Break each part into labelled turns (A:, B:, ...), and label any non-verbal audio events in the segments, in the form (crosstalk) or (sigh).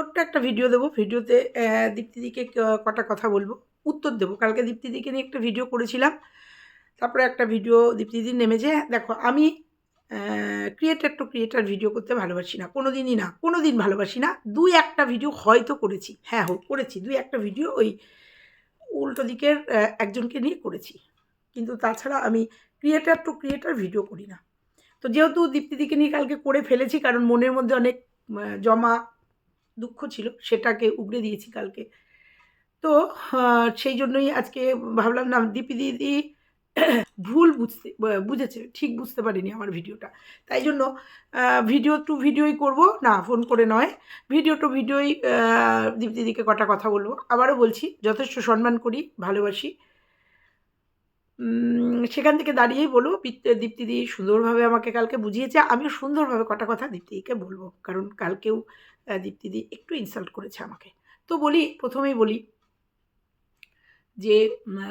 A: ছোট্ট একটা ভিডিও দেবো। ভিডিওতে দীপ্তিদিকে কটা কথা বলব। উত্তর দেবো। কালকে দীপ্তিদিকে নিয়ে একটা ভিডিও করেছিলাম। তারপরে একটা ভিডিও দীপ্তিদি নেমেছে। দেখো, আমি ক্রিয়েটার টু ক্রিয়েটার ভিডিও করতে ভালোবাসি না। কোনো দিনই না কোনো দিন ভালোবাসি না। দুই একটা ভিডিও হয়তো করেছি। হ্যাঁ হোক করেছি। দুই একটা ভিডিও ওই উল্টো দিকের একজনকে নিয়ে করেছি। কিন্তু তাছাড়া আমি ক্রিয়েটার টু ক্রিয়েটার ভিডিও করি না। তো যেহেতু দীপ্তিদিকে নিয়ে কালকে করে ফেলেছি, কারণ মনের মধ্যে অনেক জমা দুঃখ ছিল সেটাকে উগড়ে দিয়েছি কালকে। তো সেই জন্যই আজকে ভাবলাম না দীপি দিদি (coughs) ভুল বুঝতে বুঝেছে ঠিক বুঝতে পারিনি আমার ভিডিওটা। তাই জন্য ভিডিও টু ভিডিওই করব না ফোন করে নয়। ভিডিও টু ভিডিওই আহ, দীপ্তি দিদিকে কটা কথা বলব। আবারও বলছি যথেষ্ট সম্মান করি ভালোবাসি। সেখান থেকে দাঁড়িয়েই বলব দীপ্তিদি সুন্দরভাবে আমাকে কালকে বুঝিয়েছে। আমিও সুন্দরভাবে কটা কথা দীপ্তিদিকে বলব। কারণ কালকেও দীপ্তিদি একটু ইনসাল্ট করেছে আমাকে। তো বলি, প্রথমেই বলি যে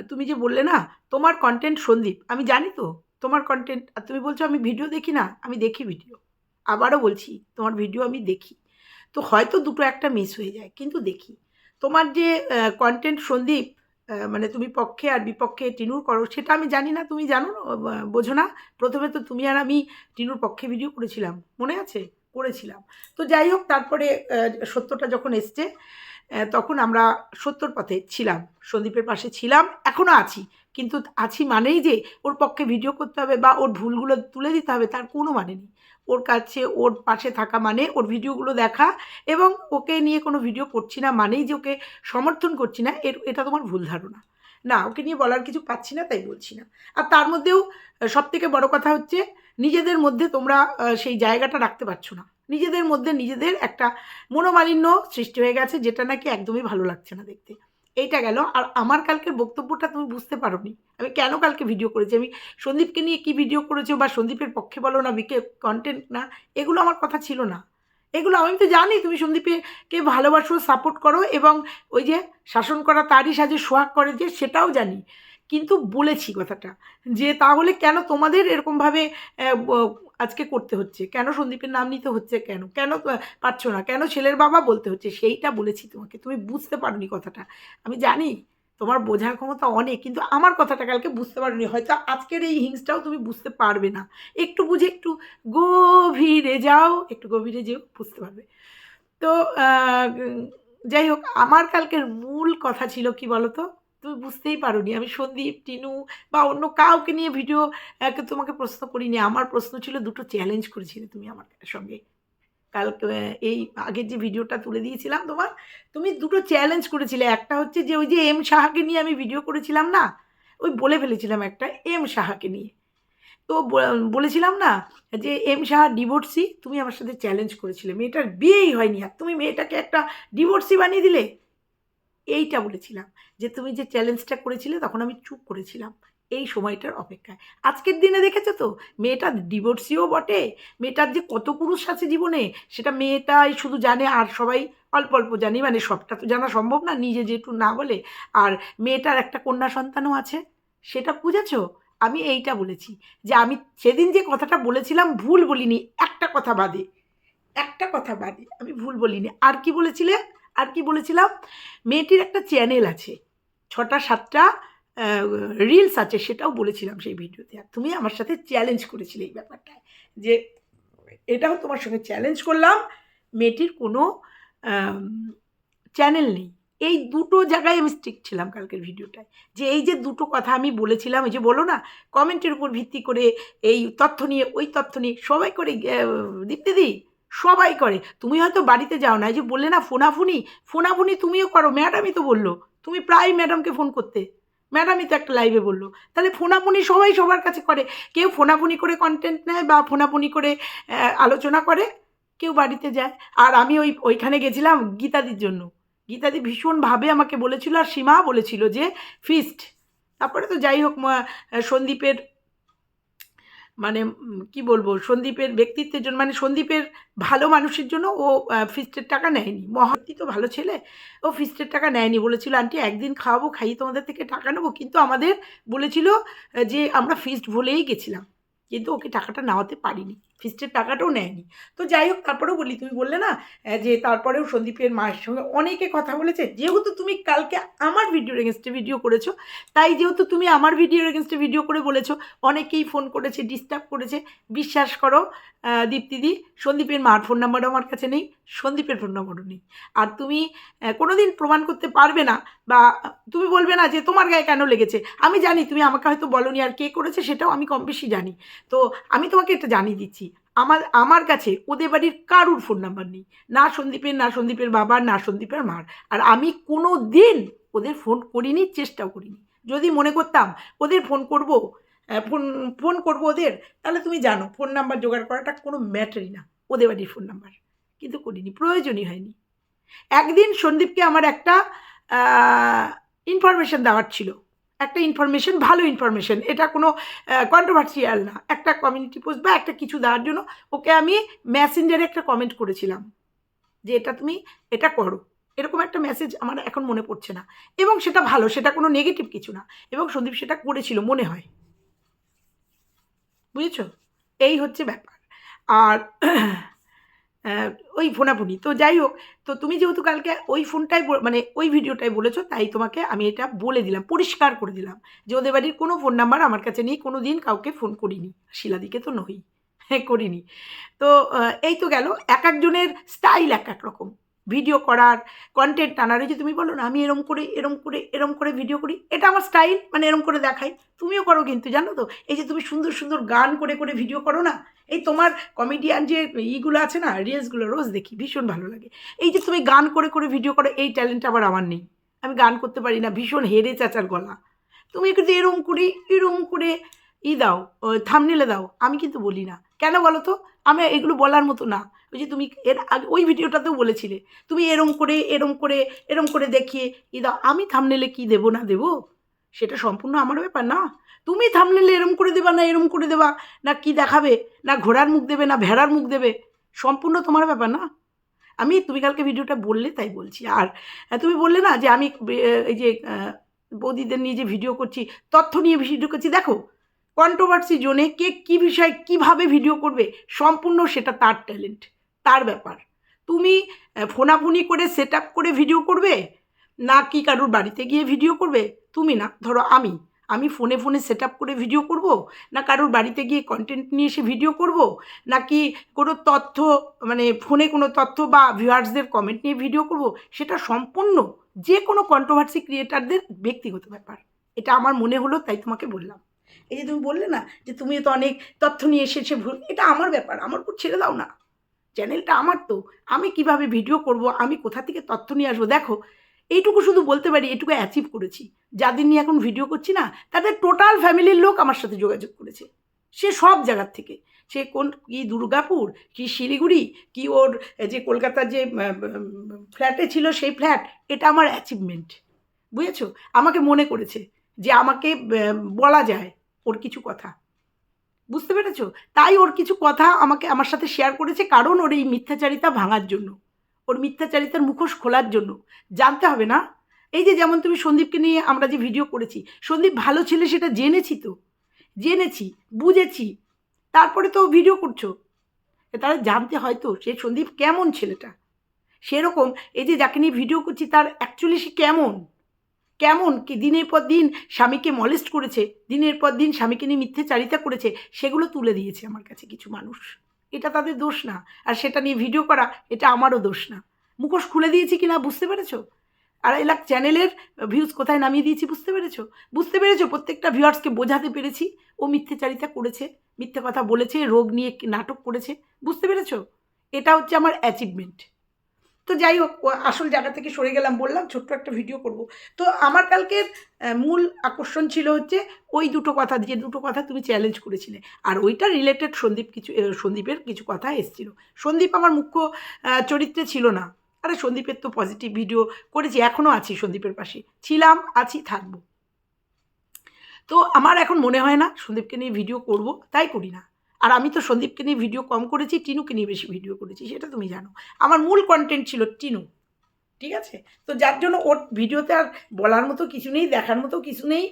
A: তুমি যে বললে না, তোমার কন্টেন্ট সন্দীপ। আমি জানি তো, তোমার কন্টেন্ট আর তুমি বলছো আমি ভিডিও দেখি না, আমি দেখি ভিডিও আবারও বলছি, তোমার ভিডিও আমি দেখি। তো হয়তো দুটো একটা মিস হয়ে যায়, কিন্তু দেখি। তোমার যে কন্টেন্ট সন্দীপ মানে তুমি পক্ষে আর বিপক্ষে টিনুর করো, সেটা আমি জানি না, তুমি জানো বোঝো না। প্রথমে তো তুমি আর আমি টিনুর পক্ষে ভিডিও করেছিলাম, মনে আছে? করেছিলাম। তো যাই হোক, তারপরে সত্যটা যখন এসছে তখন আমরা সত্যর পথে ছিলাম, সন্দীপের পাশে ছিলাম এখনও আছি। কিন্তু আছি মানেই যে ওর পক্ষে ভিডিও করতে হবে বা ওর ভুলগুলো তুলে দিতে হবে, তার কোনো মানে নেই। ওর কাছে, ওর পাশে থাকা মানে ওর ভিডিওগুলো দেখা এবং ওকে নিয়ে কোনো ভিডিও করছি না মানেই যে ওকে সমর্থন করছি না, এর, এটা তোমার ভুল ধারণা। না, ওকে নিয়ে বলার কিছু পাচ্ছি না, তাই বলছি না। আর তার মধ্যেও সব থেকে বড় কথা হচ্ছে, নিজেদের মধ্যে তোমরা সেই জায়গাটা রাখতে পারছ না। নিজেদের মধ্যে নিজেদের একটা মনোমালিন্য সৃষ্টি হয়ে গেছে, যেটা নাকি একদমই ভালো লাগছে না দেখতে। এইটা গেল। আর আমার কালকের বক্তব্যটা তুমি বুঝতে পারোনি। আমি কেন কালকে ভিডিও করেছি? আমি সন্দীপকে নিয়ে কি ভিডিও করেছ বা সন্দীপের পক্ষে বলো না, বিকে কন্টেন্ট না, এগুলো আমার কথা ছিল না। এগুলো আমি তো জানি, তুমি সন্দীপকে ভালোবাসো সাপোর্ট করো এবং ওই যে শাসন করা, তারই সাজে সোহাগ করে যে, সেটাও জানি। কিন্তু বলেছি কথাটা, যে তাহলে কেন তোমাদের এরকমভাবে আজকে করতে হচ্ছে? কেন সন্দীপের নাম নিতে হচ্ছে কেন? কেন পারছ না? কেন ছেলের বাবা বলতে হচ্ছে? সেইটা বলেছি তোমাকে, তুমি বুঝতে পারোনি কথাটা। আমি জানি তোমার বোঝার ক্ষমতা অনেক, কিন্তু আমার কথাটা কালকে বুঝতে পারোনি। হয়তো আজকের এই হিংসটাও তুমি বুঝতে পারবে না। একটু বুঝে একটু গভীরে যাও, একটু গভীরে যেও, বুঝতে পারবে। তো যাই হোক, আমার কালকের মূল কথা ছিল কি বলো তো তুমি বুঝতেই পারোনি। আমি সন্দীপ, টিনু বা অন্য কাউকে নিয়ে ভিডিও তোমাকে প্রশ্ন করিনি। আমার প্রশ্ন ছিল দুটো চ্যালেঞ্জ করেছিলে তুমি আমার সঙ্গে। কালকে এই আগের যে ভিডিওটা তুলে দিয়েছিলাম তোমার, তুমি দুটো চ্যালেঞ্জ করেছিলে। একটা হচ্ছে যে ওই যে এম সাহাকে নিয়ে আমি ভিডিও করেছিলাম না, ওই বলে ফেলেছিলাম একটা এম সাহাকে নিয়ে। তো বলেছিলাম না যে এম সাহা ডিভোর্সি তুমি আমার সাথে চ্যালেঞ্জ করেছিলে। মেয়েটার বিয়েই হয়নি। আর তুমি মেয়েটাকে একটা ডিভোর্সি বানিয়ে দিলে? এইটা বলেছিলাম যে তুমি যে চ্যালেঞ্জটা করেছিলে তখন আমি চুপ করেছিলাম এই সময়টার অপেক্ষায়। আজকের দিনে দেখেছ তো? মেয়েটা ডিভোর্সিও বটে, মেয়েটার যে কত পুরুষ আছে জীবনে সেটা মেয়েটাই শুধু জানে আর সবাই অল্প অল্প জানি মানে সবটা তো জানা সম্ভব না, নিজে যেটু না বলে। আর মেয়েটার একটা কন্যা সন্তানও আছে, সেটা বুঝেছ? আমি এইটা বলেছি যে আমি সেদিন যে কথাটা বলেছিলাম ভুল বলিনি, একটা কথা বাদে, একটা কথা বাদে, আমি ভুল বলিনি। আর কি বলেছিলে? আর কি বলেছিলাম? মেয়েটির একটা চ্যানেল আছে, ছটা, সাতটা রিলস আছে, সেটাও বলেছিলাম সেই ভিডিওতে। আর তুমি আমার সাথে চ্যালেঞ্জ করেছিলে এই ব্যাপারটায়, যে এটাও তোমার সঙ্গে চ্যালেঞ্জ করলাম। মেয়েটির কোনো চ্যানেল নেই। এই দুটো জায়গায় আমি স্ট্রিক ছিলাম কালকের ভিডিওটায়। যে এই যে দুটো কথা আমি বলেছিলাম ওই যে বলো না কমেন্টের উপর ভিত্তি করে এই তথ্য নিয়ে, ওই তথ্য নিয়ে, সবাই করে দীপ্তিদি সবাই করে। তুমি হয়তো বাড়িতে যাও না, এই যে বললে না ফোনাফুনি ফোনাফুনি তুমিও করো, ম্যাডামই তো বলল। তুমি প্রায় ম্যাডামকে ফোন করতে। ম্যাডামই তো একটা লাইভে বলল। তাহলে ফোনাফুনি সবাই সবার কাছে করে। কেউ ফোনাফুনি করে কন্টেন্ট নেয় বা ফোনাফুনি করে আলোচনা করে, কেউ বাড়িতে যায়। আর আমি ওই, ওইখানে গেছিলাম গীতাদির জন্য। গীতাদি ভীষণভাবে আমাকে বলেছিল আর সীমা বলেছিল যে ফিস্ট তারপরে তো যাই হোক সন্দীপের মানে কি বলব, সন্দীপের ব্যক্তিত্বের জন্য মানে সন্দীপের ভালো মানুষের জন্য ও ফিস্টের টাকা নেয়নি। মহাতি তো ভালো ছেলে, ও ফিস্টের টাকা নেয়নি। বলেছিল, আন্টি, একদিন খাওয়াবো, খাইয়ে তোমাদের থেকে টাকা নেব। কিন্তু আমাদের বলেছিল যে আমরা ফিস্ট ভুলেই গেছিলাম। কিন্তু ওকে টাকাটা নেওয়াতে পারিনি। ফিস্টের টাকাটাও নেয়নি। তো যাই হোক, তারপরেও বলি, তুমি বললে না যে তারপরেও সন্দীপের মায়ের সঙ্গে অনেকে কথা বলেছে। যেহেতু তুমি কালকে আমার ভিডিওর এগেনস্টে ভিডিও করেছ, তাই যেহেতু তুমি আমার ভিডিওর এগেনস্টে ভিডিও করে বলেছ, অনেকেই ফোন করেছে ডিস্টার্ব করেছে। বিশ্বাস করো দীপ্তিদি, সন্দীপের মার ফোন নাম্বারও আমার কাছে নেই, সন্দীপের ফোন নাম্বারও নেই। আর তুমি কোনো দিন প্রমাণ করতে পারবে না, বা তুমি বলবে না যে তোমার গায়ে কেন লেগেছে? আমি জানি, তুমি আমাকে হয়তো বলনি, আর কে করেছে সেটাও আমি কম বেশি জানি। তো আমি তোমাকে এটা জানিয়ে দিচ্ছি। আমার আমার কাছে ওদের বাড়ির কারুর ফোন নাম্বার নেই। না সন্দীপের না সন্দীপের বাবার, না সন্দীপের মার। আর আমি কোনো দিন ওদের ফোন করিনি, চেষ্টাও করিনি। যদি মনে করতাম ওদের ফোন করব ফোন ফোন করব ওদের, তাহলে তুমি জানো ফোন নাম্বার জোগাড় করাটা কোনো ম্যাটারই না, ওদের বাড়ির ফোন নাম্বার কিন্তু করিনি, প্রয়োজনই হয়নি। একদিন সন্দীপকে আমার একটা ইনফরমেশন দেওয়ার ছিল। একটা ইনফরমেশন ভালো ইনফরমেশন এটা কোনো কন্ট্রোভার্সিয়াল না। একটা কমিউনিটি পোস্ট বা একটা কিছু দেওয়ার জন্য ওকে আমি মেসেঞ্জারে একটা কমেন্ট করেছিলাম যে, এটা তুমি, এটা করো। এরকম একটা মেসেজ আমার এখন মনে পড়ছে না। এবং সেটা ভালো, সেটা কোনো নেগেটিভ কিছু না। এবং সন্দীপ সেটা করেছিল, মনে হয়। বুঝেছ? এই হচ্ছে ব্যাপার। আর ওই ফোনা ফোনাফুনি তো যাই হোক, তো তুমি যেহেতু কালকে ওই ফোনটাই মানে ওই ভিডিওটাই বলেছ, তাই তোমাকে আমি এটা বলে দিলাম, পরিষ্কার করে দিলাম যে ওদের বাড়ির কোনো ফোন নাম্বার আমার কাছে নেই কোনো দিন কাউকে ফোন করিনি। শিলাদিকে তো নই হ্যাঁ (laughs) করিনি। তো এই তো গেল, এক একজনের স্টাইল এক এক রকম। ভিডিও করার কন্টেন্ট টানার যে তুমি বলো না, আমি এরম করে এরম করে এরম করে ভিডিও করি, এটা আমার স্টাইল মানে এরম করে দেখাই। তুমিও করো কিন্তু, জানো তো? এই যে তুমি সুন্দর সুন্দর গান করে করে ভিডিও করো না? এই তোমার কমেডিয়ান যে ইগুলো আছে না রিলসগুলো রোজ দেখি, ভীষণ ভালো লাগে। এই যে তুমি গান করে করে ভিডিও করো, এই ট্যালেন্ট আবার আমার নেই। আমি গান করতে পারি না, ভীষণ হেরে চাচার গলা। তুমি কিন্তু এরম করে এরম করে ই দাও থামনেলে দাও, আমি কিন্তু বলি না। কেন বলো তো? আমি এগুলো বলার মতো না। ওই যে তুমি এর আগে, ওই ভিডিওটাতেও বলেছিলে, তুমি এরম করে এরম করে এরম করে দেখিয়ে ই দাও, আমি থামনেলে কি দেবো, না দেবো? সেটা সম্পূর্ণ আমার ব্যাপার, না? তুমি থামনেলে এরম করে দেবা, না এরম করে দেবা? না কি দেখাবে? না ঘোড়ার মুখ দেবে, না ভেড়ার মুখ দেবে? সম্পূর্ণ তোমার ব্যাপার, না? আমি, তুমি কালকে ভিডিওটা বললে তাই বলছি। আর তুমি বললে না যে আমি এই যে বৌদিদের নিয়ে যে ভিডিও করছি, তথ্য নিয়ে ভিডিও করছি, দেখো কন্ট্রোভার্সি জোনে কে কী বিষয়ে কীভাবে ভিডিও করবে, সম্পূর্ণ সেটা তার ট্যালেন্ট তার ব্যাপার। তুমি ফোনাফুনি করে সেট আপ করে ভিডিও করবে? না কি কারুর বাড়িতে গিয়ে ভিডিও করবে? তুমি না, ধরো আমি। আমি ফোনে ফোনে সেট আপ করে ভিডিও করব? না কারুর বাড়িতে গিয়ে কন্টেন্ট নিয়ে এসে ভিডিও করব? নাকি কোনো তথ্য মানে ফোনে কোনো তথ্য বা ভিউয়ার্সদের কমেন্ট নিয়ে ভিডিও করব? সেটা সম্পূর্ণ যে কোনো কন্ট্রোভার্সি ক্রিয়েটারদের ব্যক্তিগত ব্যাপার। এটা আমার মনে হলো, তাই তোমাকে বললাম। এই যে তুমি বললে না যে তুমি তো অনেক তথ্য নিয়ে এসেছে ভুল, এটা আমার ব্যাপার, আমার উপর ছেড়ে দাও না। চ্যানেলটা আমার তো। আমি কীভাবে ভিডিও করব? আমি কোথা থেকে তথ্য নিয়ে আসব? দেখো, এইটুকু শুধু বলতে পারি এটুকু অ্যাচিভ করেছি। যাদের নিয়ে এখন ভিডিও করছি না, তাদের টোটাল ফ্যামিলির লোক আমার সাথে যোগাযোগ করেছে। সে সব জায়গার থেকে। সে কোন, কি দুর্গাপুর, কি শিলিগুড়ি, কি ওর যে কলকাতার যে ফ্ল্যাটে ছিল সেই ফ্ল্যাট এটা আমার অ্যাচিভমেন্ট বুঝেছ? আমাকে মনে করেছে যে আমাকে বলা যায় ওর কিছু কথা। বুঝতে পেরেছ? তাই ওর কিছু কথা আমাকে আমার সাথে শেয়ার করেছে কারণ ওর এই মিথ্যাচারিতা ভাঙার জন্য। ওর মিথ্যাচারিতার মুখোশ খোলার জন্য। জানতে হবে না? এই যে যেমন তুমি সন্দীপকে নিয়ে আমরা যে ভিডিও করেছি, সন্দীপ ভালো ছেলে সেটা জেনেছি তো? জেনেছি, বুঝেছি। তারপরে তো ভিডিও করছ। তারা জানতে হয় তো সে সন্দীপ কেমন ছেলেটা? সেরকম এই যে যাকে নিয়ে ভিডিও করছি তার অ্যাকচুয়ালি সে কেমন? কেমন কি দিনের পর দিন স্বামীকে মলেস্ট করেছে, দিনের পর দিন স্বামীকে নিয়ে মিথ্যেচারিতা করেছে, সেগুলো তুলে দিয়েছে আমার কাছে কিছু মানুষ। এটা তাদের দোষ না, আর সেটা নিয়ে ভিডিও করা, এটা আমারও দোষ না। মুখোশ খুলে দিয়েছি কি না বুঝতে পেরেছ? আর এলাক চ্যানেলের ভিউজ কোথায় নামিয়ে দিয়েছি বুঝতে পেরেছ? বুঝতে পেরেছ? প্রত্যেকটা ভিউয়ার্সকে বোঝাতে পেরেছি। ও মিথ্যেচারিতা করেছে, মিথ্যে কথা বলেছে, রোগ নিয়ে নাটক করেছে, বুঝতে পেরেছ? এটা হচ্ছে আমার অ্যাচিভমেন্ট তো যাই হোক আসল জায়গা থেকে সরে গেলাম, বললাম ছোট্ট একটা ভিডিও করব। তো আমার কালকের মূল আকর্ষণ ছিল হচ্ছে ওই দুটো কথা, যে দুটো কথা তুমি চ্যালেঞ্জ করেছিলে। আর ওইটা রিলেটেড সন্দীপ কিছু সন্দীপের কিছু কথা এসেছিল। সন্দীপ আমার মুখ্য চরিত্রে ছিল না। আরে সন্দীপের তো পজিটিভ ভিডিও করেছি এখনও আছি সন্দীপের পাশে। ছিলাম, আছি, থাকব। তো আমার এখন মনে হয় না সন্দীপকে নিয়ে ভিডিও করব, তাই করি না। আর আমি তো সন্দীপকে নিয়ে ভিডিও কম করেছি, টিনুকে নিয়ে বেশি ভিডিও করেছি, সেটা তুমি জানো। আমার মূল কন্টেন্ট ছিল টিনু, ঠিক আছে? তো যার জন্য ওর ভিডিওতে আর বলার মতো কিছু নেই, দেখার মতো কিছু নেই,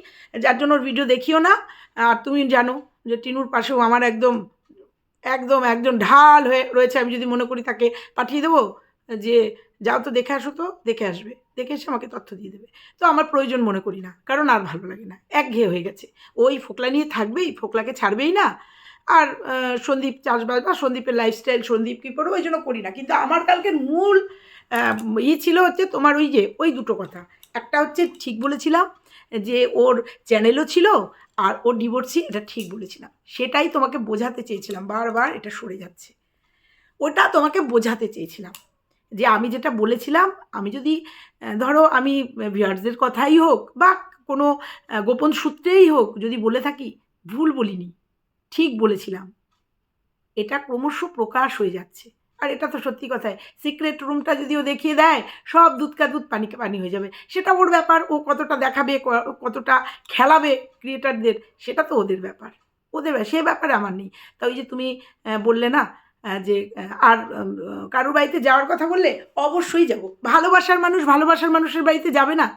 A: যার জন্য ওর ভিডিও দেখিও না। আর তুমি জানো যে টিনুর পাশেও আমার একদম একদম একজন ঢাল হয়ে রয়েছে, আমি যদি মনে করি তাকে পাঠিয়ে দেবো, যে যাও তো দেখে আসো তো, দেখে আসবে। দেখে এসে আমাকে তথ্য দিয়ে দেবে। তো আমার প্রয়োজন মনে করি না, কারণ আর ভালো লাগে না। একঘেয়ে হয়ে গেছে। ওই ফোকলা নিয়ে থাকবেই, ফোকলাকে ছাড়বেই না। আর সন্দীপ চাষবাস বা সন্দীপের লাইফস্টাইল সন্দীপ কী করব ওই জন্য করি না। কিন্তু আমার কালকের মূল ই ছিল হচ্ছে তোমার ওই যে, ওই দুটো কথা। একটা হচ্ছে ঠিক বলেছিলাম যে, ওর চ্যানেলও ছিল আর ওর ডিভোর্সি এটা ঠিক বলেছিলাম। সেটাই তোমাকে বোঝাতে চেয়েছিলাম, বারবার এটা সরে যাচ্ছে। ওটা তোমাকে বোঝাতে চেয়েছিলাম যে, আমি যেটা বলেছিলাম, আমি যদি ধরো আমি ভিউয়ার্সদের কথাই হোক বা কোনো গোপন সূত্রেই হোক, যদি বলে থাকি, ভুল বলিনি। ঠিক বলেছিলাম। এটা ক্রমশ প্রকাশ হয়ে যাচ্ছে। আর এটা তো সত্যি কথায় সিক্রেট রুমটা যদিও দেখিয়ে দেয়, সব দুধকা দুধ পানি পানি হয়ে যাবে। সেটা ওর ব্যাপার, ও কতটা দেখাবে কতটা খেলাবে ক্রিয়েটারদের সেটা তো ওদের ব্যাপার। ওদের সে ব্যাপারে আমার নেই। তা ওই যে তুমি বললে না যে আর কারোর বাড়িতে যাওয়ার কথা বললে, অবশ্যই যাব। ভালোবাসার মানুষ ভালোবাসার মানুষের বাড়িতে যাবে না।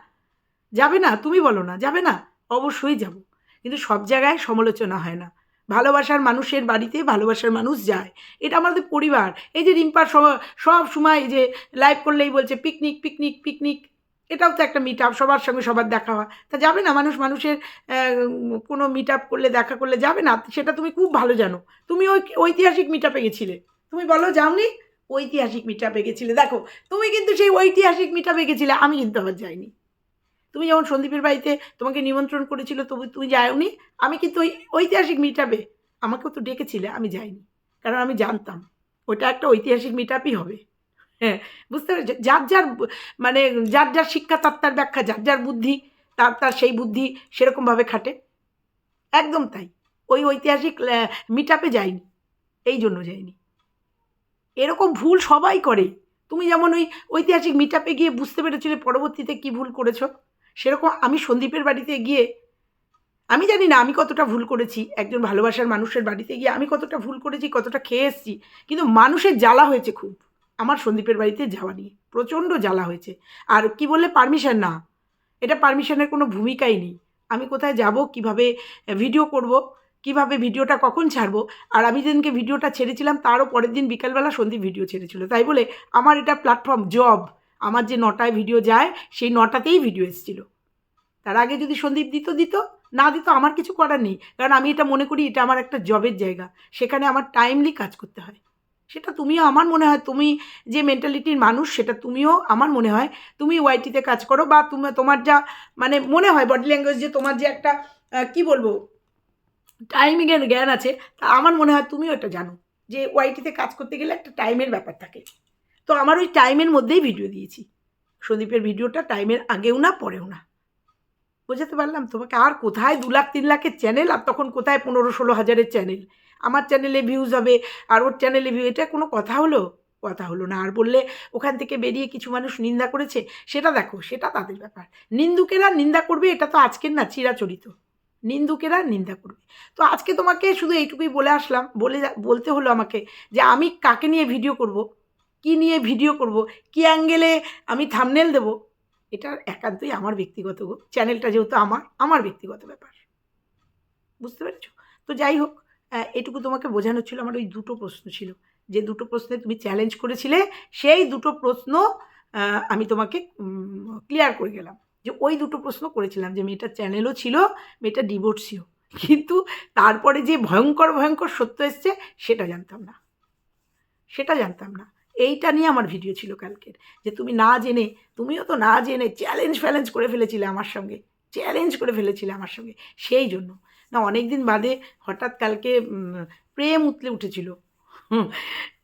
A: যাবে না, তুমি বলো না, যাবে না, অবশ্যই যাব। কিন্তু সব জায়গায় সমালোচনা হয় না। ভালোবাসার মানুষের বাড়িতে ভালোবাসার মানুষ যায়। এটা আমাদের পরিবার। এই যে রিম্পার সব- সময় এই যে লাইভ করলেই বলছে পিকনিক পিকনিক পিকনিক এটাও তো একটা মিট আপ সবার সঙ্গে সবার দেখা হয়। তা যাবে না মানুষ, মানুষের কোনো মিট আপ করলে, দেখা করলে যাবে না? সেটা তুমি খুব ভালো জানো। তুমি ওই ঐতিহাসিক মিট আপে গেছিলে। তুমি বলো, যাওনি? ঐতিহাসিক মিট আপে গেছিলে। দেখো, তুমি কিন্তু সেই ঐতিহাসিক মিট আপে গেছিলে, আমি কিন্তু আবার যাইনি। তুমি যেমন সন্দীপের বাড়িতে তোমাকে নিমন্ত্রণ করেছিল, তবু তুমি যাওনি? আমি কিন্তু ওই ঐতিহাসিক মিট আপে আমাকেও তো ডেকেছিলে, আমি যাইনি। কারণ আমি জানতাম, ওটা একটা ঐতিহাসিক মিট আপই হবে। হ্যাঁ বুঝতে পেরেছ? যার যার মানে যার যার শিক্ষা, তার তার ব্যাখ্যা, যার যার বুদ্ধি, তার তার সেই বুদ্ধি সেরকমভাবে খাটে। একদম তাই। ওই ঐতিহাসিক মিট আপে যাইনি। এই জন্য যাইনি। এরকম ভুল সবাই করে। তুমি যেমন ওই ঐতিহাসিক মিট আপে গিয়ে বুঝতে পেরেছিলে পরবর্তীতে কী ভুল করেছ? সেরকম আমি সন্দীপের বাড়িতে গিয়ে, আমি জানি না আমি কতটা ভুল করেছি, একজন ভালোবাসার মানুষের বাড়িতে গিয়ে আমি কতটা ভুল করেছি, কতটা খেয়ে এসেছি, কিন্তু মানুষের জ্বালা হয়েছে খুব, আমার সন্দীপের বাড়িতে যাওয়া নিয়ে, প্রচণ্ড জ্বালা হয়েছে। আর কি বললে পারমিশন না, এটা পারমিশনের কোনো ভূমিকাই নেই। আমি কোথায় যাব, কীভাবে ভিডিও করব, কীভাবে ভিডিওটা কখন ছাড়বো, আর আমি যেদিনকে ভিডিওটা ছেড়েছিলাম, তারও পরের দিন বিকালবেলা সন্দীপ ভিডিও ছেড়েছিল। তাই বলে আমার এটা প্ল্যাটফর্ম, জব। আমার যে নটায় ভিডিও যায়, সেই নটাতেই ভিডিও এসেছিল। তার আগে যদি সন্দীপ দিত দিত। না দিত, আমার কিছু করার নেই। কারণ আমি এটা মনে করি, এটা আমার একটা জবের জায়গা। সেখানে আমার টাইমলি কাজ করতে হয়। সেটা তুমিও আমার মনে হয়, তুমি যে মেন্টালিটির মানুষ, সেটা তুমিও আমার মনে হয়, তুমি ওয়াইটিতে কাজ করো বা তুমি, তোমার যা মানে মনে হয় বডি ল্যাঙ্গুয়েজ যে তোমার যে একটা কি বলব টাইমিংয়ের জ্ঞান আছে, তা আমার মনে হয় তুমিও এটা জানো। যে ওয়াইটিতে কাজ করতে গেলে একটা টাইমের ব্যাপার থাকে। তো আমার ওই টাইমের মধ্যেই ভিডিও দিয়েছি। সন্দীপের ভিডিওটা টাইমের আগেও না, পরেও না। বোঝাতে পারলাম? তোমাকে আর কোথায় দু লাখ, তিন লাখের চ্যানেল আর তখন কোথায় পনেরো, ষোলো হাজারের চ্যানেল আমার চ্যানেলে ভিউজ হবে আর ওর চ্যানেলে ভিউ এটা কোনো কথা হলো? কথা হলো না। আর বললে ওখান থেকে বেরিয়ে কিছু মানুষ নিন্দা করেছে? সেটা দেখো, সেটা তাদের ব্যাপার। নিন্দুকেরা নিন্দা করবে, এটা তো আজকের না, চিরাচরিত। নিন্দুকেরা নিন্দা করবে। তো আজকে তোমাকে শুধু এইটুকুই বলে আসলাম। বলে বলতে হলো আমাকে যে আমি কাকে নিয়ে ভিডিও করব? কি নিয়ে ভিডিও করব? কি অ্যাঙ্গেলে আমি থামনেল দেব? এটা একান্তই আমার ব্যক্তিগত চ্যানেলটা যেহেতু আমার আমার ব্যক্তিগত ব্যাপার। বুঝতে পেরেছ? তো যাই হোক এটুকু তোমাকে বোঝানো ছিল, আমার ওই দুটো প্রশ্ন ছিল। যে দুটো প্রশ্নে তুমি চ্যালেঞ্জ করেছিলে, সেই দুটো প্রশ্ন আমি তোমাকে ক্লিয়ার করে গেলাম। যে ওই দুটো প্রশ্ন করেছিলাম, যে মেয়েটার চ্যানেলও ছিল, মেয়েটা ডিভোর্সিও কিন্তু তারপরে যে ভয়ঙ্কর ভয়ঙ্কর সত্য এসছে, সেটা জানতাম না। সেটা জানতাম না। এইটা নিয়ে আমার ভিডিও ছিল কালকের। যে তুমি না জেনে, তুমিও তো না জেনে চ্যালেঞ্জ ফ্যালেঞ্জ করে ফেলেছিলে আমার সঙ্গে। চ্যালেঞ্জ করে ফেলেছিলে আমার সঙ্গে। সেই জন্য। না অনেক দিন বাদে হঠাৎ কালকে প্রেম উতলে উঠেছিল।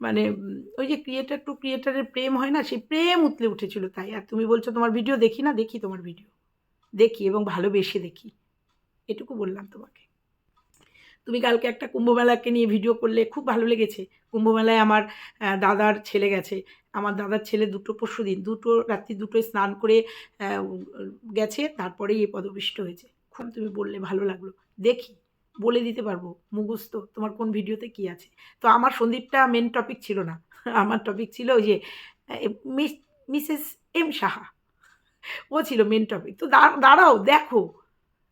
A: মানে ওই যে ক্রিয়েটার টু ক্রিয়েটারের প্রেম হয় না, সেই প্রেম উতলে উঠেছিল তাই। আর তুমি বলছো, তোমার ভিডিও দেখি না, দেখি তোমার ভিডিও দেখি এবং ভালোবেসে দেখি। এটুকু বললাম তোমাকে। তুমি কালকে একটা কুম্ভমেলাকে নিয়ে ভিডিও করলে খুব ভালো লেগেছে। কুম্ভমেলায় আমার দাদার ছেলে গেছে। আমার দাদার ছেলে দুটো পরশু দিন, দুটো রাত্রি দুটোয় স্নান করে গেছে তারপরেই এই পদপিষ্ট হয়েছে। খুব তুমি বললে ভালো লাগল। দেখি, বলে দিতে পারব। মুখস্থ, তোমার কোন ভিডিওতে কি আছে? তো আমার সন্দীপটা মেন টপিক ছিল না। (laughs) আমার টপিক ছিল যে মিস, মিসেস এম সাহা। ও ছিল মেন টপিক তো দাঁড়াও, দেখো।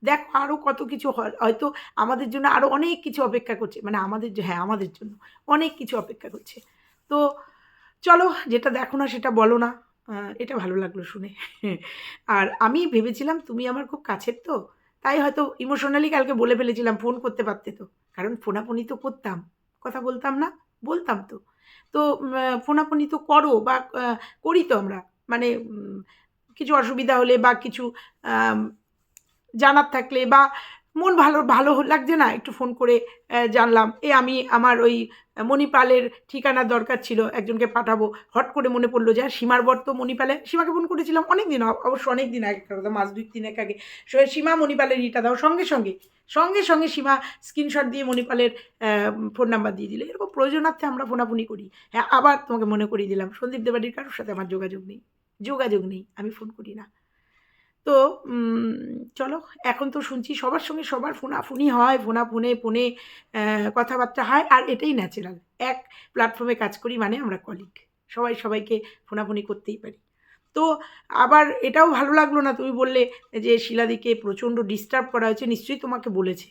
A: দেখো আরও কত কিছু হয়। হয়তো আমাদের জন্য আরও অনেক কিছু অপেক্ষা করছে। মানে আমাদের হ্যাঁ আমাদের জন্য অনেক কিছু অপেক্ষা করছে। তো চলো, যেটা দেখো না সেটা বলো না। এটা ভালো লাগল শুনে। আর আমি ভেবেছিলাম তুমি আমার খুব কাছের তো, তাই হয়তো ইমোশনালি কালকে বলে ফেলেছিলাম ফোন করতে পারতে তো। কারণ ফোনাফোনি তো করতাম, কথা বলতাম না, বলতাম তো। তো ফোনাফোনি তো করো বা করি তো আমরা। মানে কিছু অসুবিধা হলে বা কিছু জানার থাকলে বা মন ভালো ভালো লাগছে না, একটু ফোন করে জানলাম, এ, আমি আমার ওই মণিপালের ঠিকানার দরকার ছিল, একজনকে পাঠাবো। হট করে মনে পড়ল যে আর সীমার বর তো মণিপালে, সীমাকে ফোন করেছিলাম অনেক দিন অবশ্য অনেক দিন আগে কথা মাস দুই, তিন এক আগে। সীমা মণিপালের ইটা দাও, সঙ্গে সঙ্গে সঙ্গে সঙ্গে সীমা স্ক্রিনশট দিয়ে মণিপালের ফোন নাম্বার দিয়ে দিলে। এরকম প্রয়োজনার্থে আমরা ফোনাফোনি করি। হ্যাঁ আবার তোমাকে মনে করিয়ে দিলাম, সন্দীপ দেবাড়ির কারোর সাথে আমার যোগাযোগ নেই যোগাযোগ নেই, আমি ফোন করি না। তো চলো, এখন তো শুনছি সবার সঙ্গে সবার ফোনাফুনি হয় ফোনা ফোনে ফোনে কথাবার্তা হয়, আর এটাই ন্যাচারাল এক প্ল্যাটফর্মে কাজ করি মানে আমরা কলিগ সবাই সবাইকে ফোনাফুনি করতেই পারি। তো, আবার এটাও ভালো লাগল না, তুমি বললে যে শিলাদিকে প্রচণ্ড ডিস্টার্ব করা হয়েছে, নিশ্চয়ই তোমাকে বলেছে।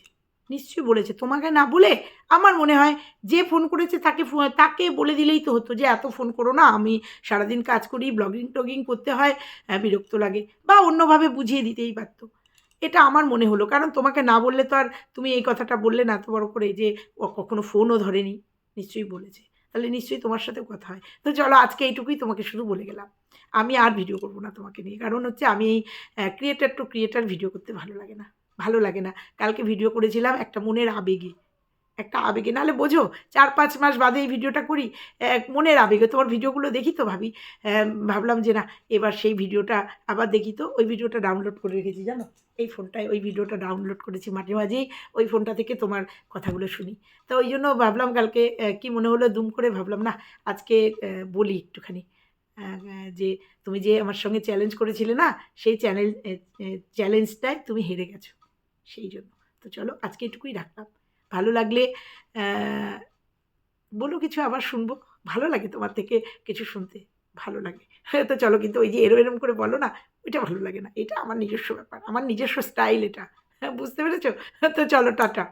A: নিশ্চয়ই বলেছে। তোমাকে না বলে আমার মনে হয় যে ফোন করেছে তাকে তাকে বলে দিলেই তো হতো যে এত ফোন করো না আমি সারাদিন কাজ করি ব্লগিং টগিং করতে হয় আহ, বিরক্ত লাগে। বা অন্যভাবে বুঝিয়ে দিতেই পারতো। এটা আমার মনে হলো। কারণ তোমাকে না বললে তো আর তুমি এই কথাটা বললে না এত বড় করে যে কখনো ফোনও ধরেনি। নিশ্চয়ই বলেছে। তাহলে নিশ্চয়ই তোমার সাথে কথা হয়। তো চলো আজকে এইটুকুই তোমাকে শুধু বলে গেলাম। আমি আর ভিডিও করব না তোমাকে নিয়ে। কারণ হচ্ছে আমি এই ক্রিয়েটার টু ক্রিয়েটার ভিডিও করতে ভালো লাগে না। ভালো লাগে না। কালকে ভিডিও করেছিলাম একটা মনের আবেগে। একটা আবেগে। নাহলে বোঝো, চার পাঁচ মাস বাদে এই ভিডিওটা করি মনের আবেগে। তোমার ভিডিওগুলো দেখি তো ভাবি? ভাবলাম যে না, এবার সেই ভিডিওটা আবার দেখি তো। ওই ভিডিওটা ডাউনলোড করে রেখেছি, জানো? এই ফোনটায় ওই ভিডিওটা ডাউনলোড করেছি মাঝে মাঝেই ওই ফোনটা থেকে তোমার কথাগুলো শুনি। তো ওই জন্য ভাবলাম কালকে কি মনে হলো দুম করে ভাবলাম, না, আজকে বলি একটুখানি। যে তুমি যে আমার সঙ্গে চ্যালেঞ্জ করেছিলে না, সেই চ্যানেল চ্যালেঞ্জটায় তুমি হেরে গেছো। সেই জন্য। তো চলো, আজকে এটুকুই রাখলাম। ভালো লাগলে বলো কিছু আবার শুনব। ভালো লাগে তোমার থেকে কিছু শুনতে, ভালো লাগে। তো চলো কিন্তু ওই যে এরম এরম করে বলো না, ওইটা ভালো লাগে না। এটা আমার নিজস্ব ব্যাপার, আমার নিজস্ব স্টাইল এটা। হ্যাঁ বুঝতে পেরেছ? তো চলো, টাটা।